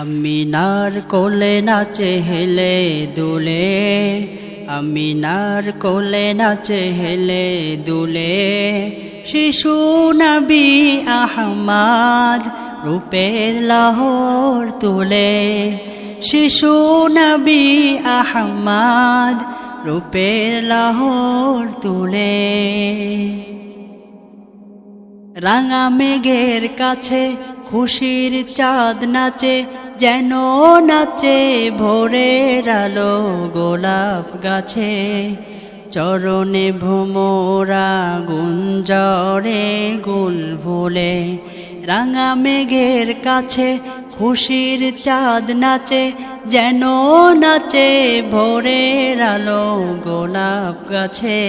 আমিনার কোলে নাচে হেলে দুলে, আমিনার কোলে নাচে হেলে দুলে। শিশু নবী আহমাদ রূপের লাহোর তুলে। শিশু নবী আহমাদ রূপের লাহোর তুলে। রাঙা মেঘের কাছে, খুশির চাঁদ নাচে, যেন নাচে ভোরের আলো গোলাপ গাছে। চরণে ভোমরা গুঞ্জরে গুল ভুলে রাঙা মেঘের কাছে, খুশির চাঁদ নাচে, যেন নাচে ভোরের আলো গোলাপ গাছে।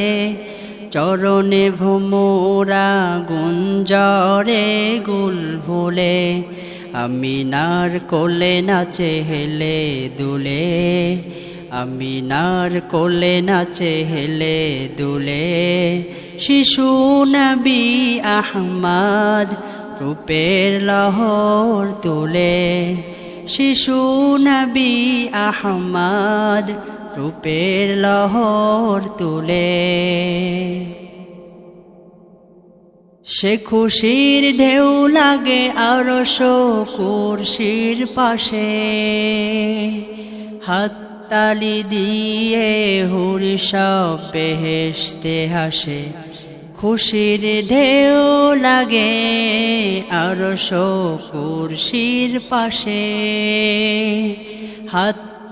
চরণে ভোমরা গুঞ্জরে গুল ভুলে, আমিনার কোলে নাচে হেলে দুলে, আমিনার কোলে নাচে হেলে দুলে। শিশু নবী আহমাদ রূপের লহর তুলে, শিশু নবী আহমাদ রূপের লহর তুলে। সে খুশির ঢেউ লাগে আরও কুরশির পাশে। হাততালি দিয়ে হুরি সব বেহেশতে হাসে। খুশির ঢেউ লাগে আরও কুরশির পাশে।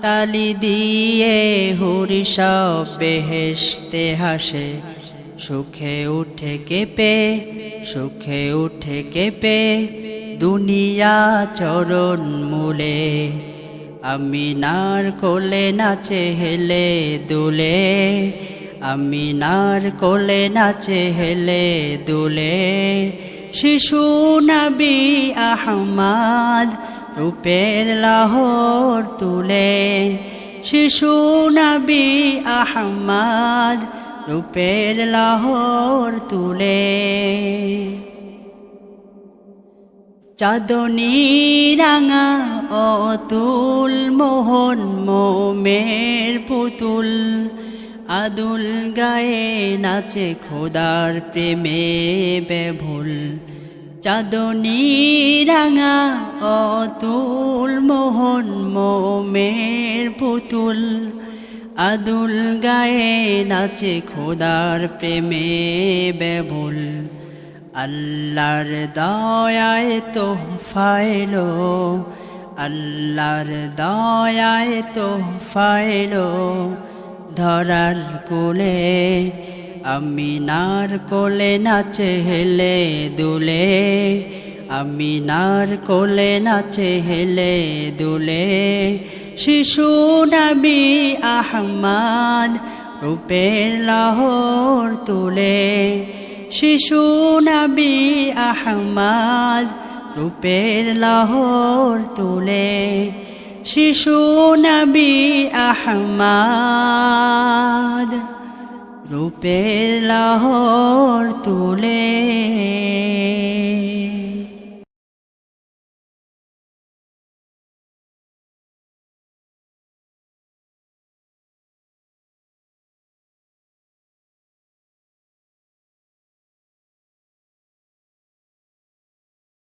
হাততালি দিয়ে হুরি সব বেহেশতে হাসে। সুখে উঠে কেঁপে, সুখে উঠে কেঁপে দুনিয়া চরণ মূলে। আমি নার কোলে নাচে হেলে দুলে আমি নার কোলে নাচে হেলে দুলে। শিশু নবী আহমাদ রূপের লাহোর তুলে, শিশু নবী আহমাদ রূপের লাহোর তুলে। চাঁদনি রাঙা অতুল মোহন মোমের পুতুল, আদুল গায়ে নাচে খোদার প্রেমে বেভুল চাঁদনি রাঙা অতুল মোহন মোমের পুতুল। আদুল গায়ে নাচে খোদার প্রেমে বেবুল। আল্লাহর দয়ায় তো ফাইলো আল্লাহর দয়ায় তো ফাইলো ধরার কোলে আমি নার কোলে নাচে হেলে দুলে আমি নার কোলে নাচে হেলে দুলে। শিশু নবী আহমাদ রূপের লাহোর তুলে, শিশু নবী আহমাদ রূপের লাহোর তুলে। শিশু নবী আহমাদ রূপের লাহর তুলে।